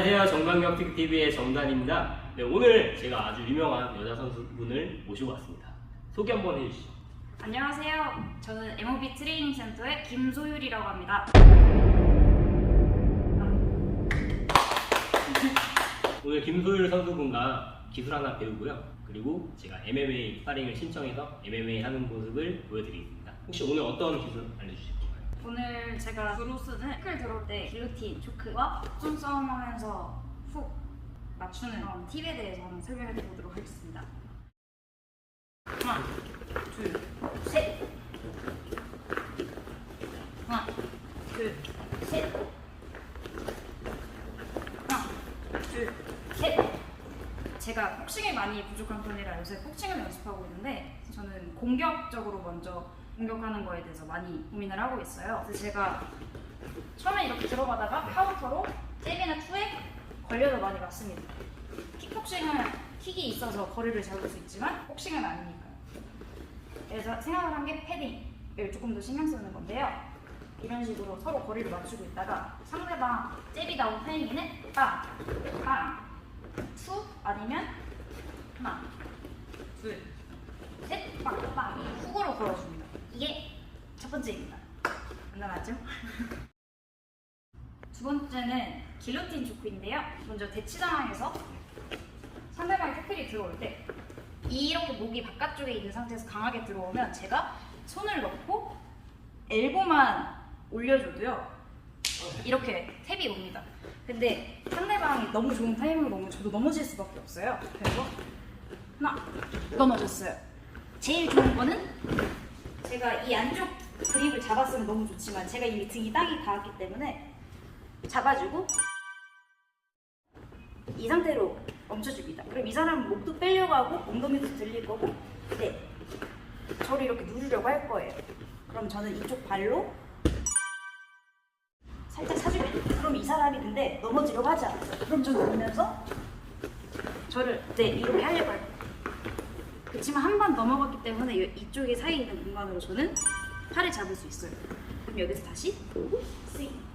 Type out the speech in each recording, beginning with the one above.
안녕하세요. 정강경 TV의 정단입니다. 네, 오늘 제가 아주 유명한 여자 선수분을 모시고 왔습니다. 소개 한번 해주시죠. 안녕하세요. 저는 MOB 트레이닝 센터의 김소율이라고 합니다. 오늘 김소율 선수분과 기술 하나 배우고요. 그리고 제가 MMA 스파링을 신청해서 MMA 하는 모습을 보여드리겠습니다. 혹시 오늘 어떤 기술 알려주실 건가요? 오늘 제가 주로 쓰는 태클 들어올 때 길로틴, 초크와 손 싸움하면서 훅 맞추는 그런 팁에 대해서 한번 설명해 보도록 하겠습니다. 하나, 둘, 셋. 하나, 둘, 셋. 하나, 둘, 셋. 제가 복싱이 많이 부족한 편이라 요새 복싱을 연습하고 있는데 저는 공격적으로 먼저 공격하는 거에 대해서 많이 고민을 하고 있어요. 그래서 제가 처음에 이렇게 들어가다가 카운터로 잽이나 투에 걸려서 많이 맞습니다. 킥복싱은 킥이 있어서 거리를 잡을 수 있지만 복싱은 아니니까요. 그래서 생각을 한 게 패딩을 조금 더 신경 쓰는 건데요. 이런 식으로 서로 거리를 맞추고 있다가 상대방 잽이 나온 타이밍에는 빵, 빵, 투 아니면 하나, 둘, 셋, 빵, 빵 훅으로 걸어줍니다. 첫 번째입니다. 간단하죠? 두 번째는 길로틴 조크인데요. 먼저 대치 상황에서 상대방이 태클이 들어올 때 이렇게 목이 바깥쪽에 있는 상태에서 강하게 들어오면 제가 손을 넣고 엘보만 올려줘도요. 이렇게 탭이 옵니다. 근데 상대방이 너무 좋은 타이밍으로 오면 저도 넘어질 수밖에 없어요. 그래서 하나 넘어졌어요. 제일 좋은 거는 제가 이 안쪽 그립을 잡았으면 너무 좋지만 제가 이미 등이 땅이 닿았기 때문에 잡아주고 이 상태로 멈춰줍니다. 그럼 이 사람은 목도 빼려고 하고 엉덩이도 들릴 거고 네 저를 이렇게 누르려고 할 거예요. 그럼 저는 이쪽 발로 살짝 사주면 그럼 이 사람이 근데 넘어지려고 하지 않아요. 그럼 저는 울면서 저를 네 이렇게 하려고 할 거예요. 그렇지만 한 번 넘어갔기 때문에 이- 이쪽에 사이에 있는 공간으로 저는 팔을 잡을 수 있어요. 그럼 여기서 다시 스윙.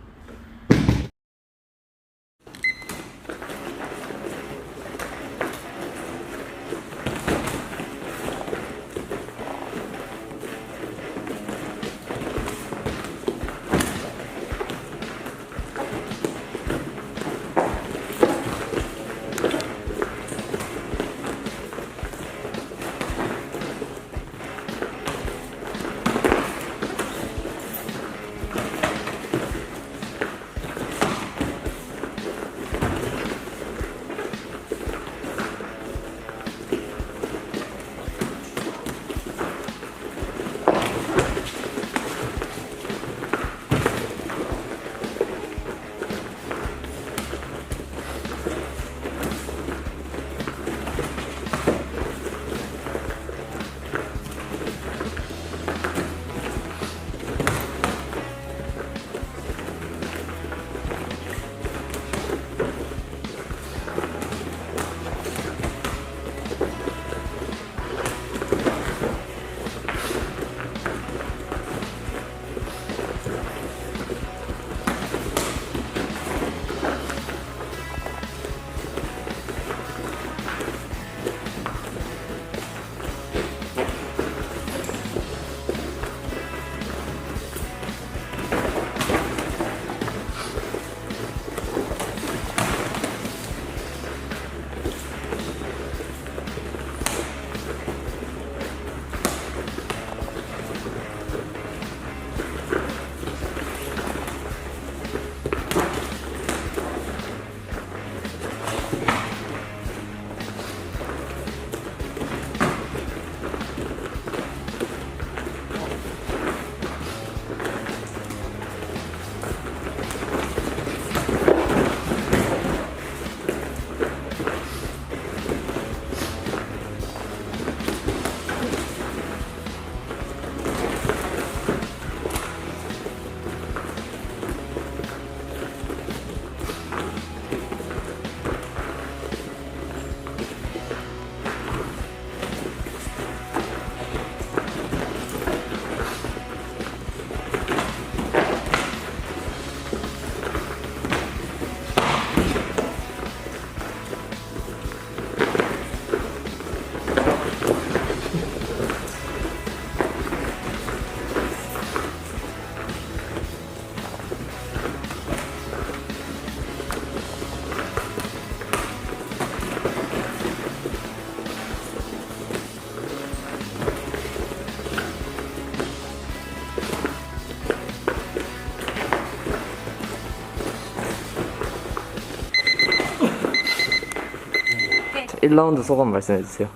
1라운드 소감 말씀해 주세요.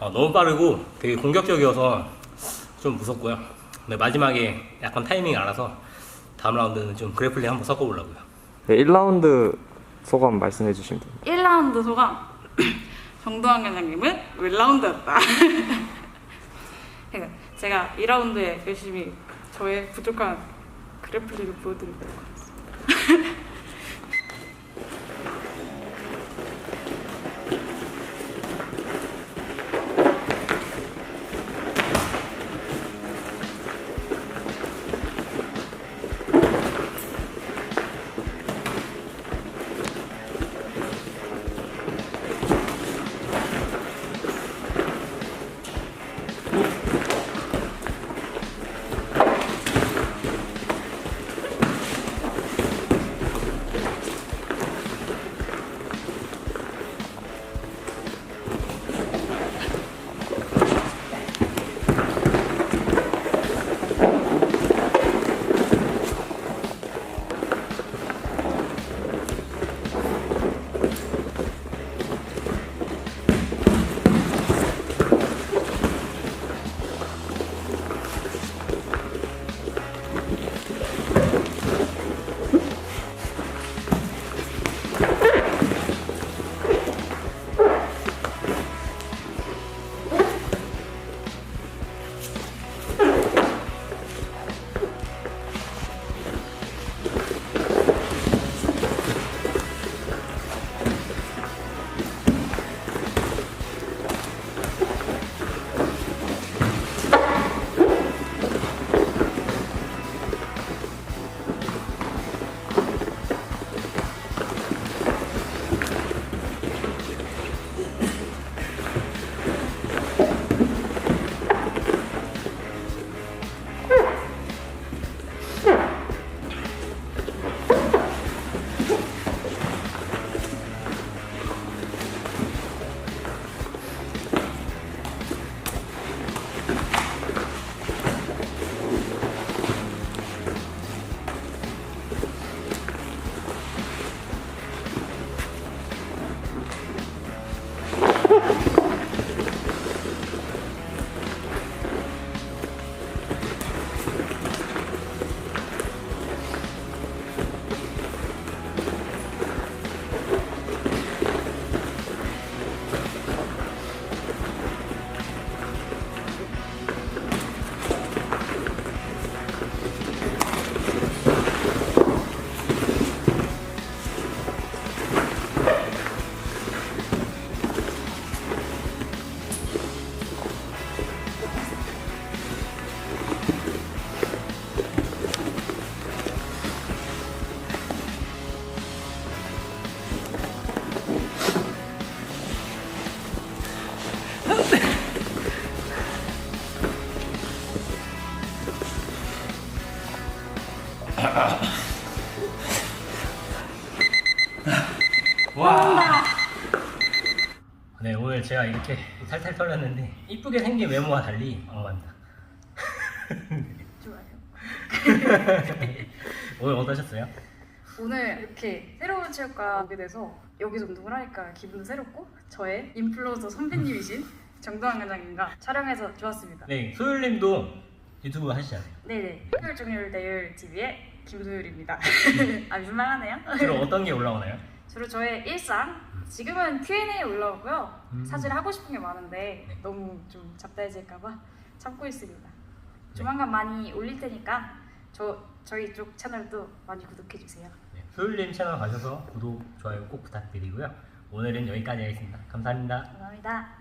아, 너무 빠르고 되게 공격적이어서 좀 무섭고요. 근데 마지막에 약간 타이밍 알아서 다음 라운드는 좀 그래플링 한번 섞어보려고요. 네, 1라운드 소감 말씀해 주시면 됩니다. 1라운드 소감 정도환 회장님은 왜 라운드였다 그러니까 제가 2라운드에 열심히 저의 부족한 그래플링을 보여드리도록 하겠습니다 네, 오늘 제가 이렇게 탈탈 털렸는데 이쁘게 생긴 외모와 달리 엉망입니다. 좋아요. 오늘 어떠셨어요? 오늘 이렇게 새로운 체육관 오게 돼서 여기서 운동을 하니까 기분도 새롭고 저의 인플루언서 선배님이신 정도환 회장님과 촬영해서 좋았습니다 네, 소율님도 유튜브 하시잖아요. 네네 효율 중률 대율 TV의 김소율입니다 아 민망하네요 주로 어떤 게 올라오나요? 주로 저의 일상 지금은 Q&A 올라오고요 음. 사실 하고 싶은 게 많은데 네. 너무 좀 잡다해질까봐 참고 있습니다 조만간 많이 올릴 테니까 저 저희 쪽 채널도 많이 구독해 주세요 네, 소율님 채널 가셔서 구독, 좋아요 꼭 부탁드리고요. 오늘은 여기까지 하겠습니다. 감사합니다. 감사합니다.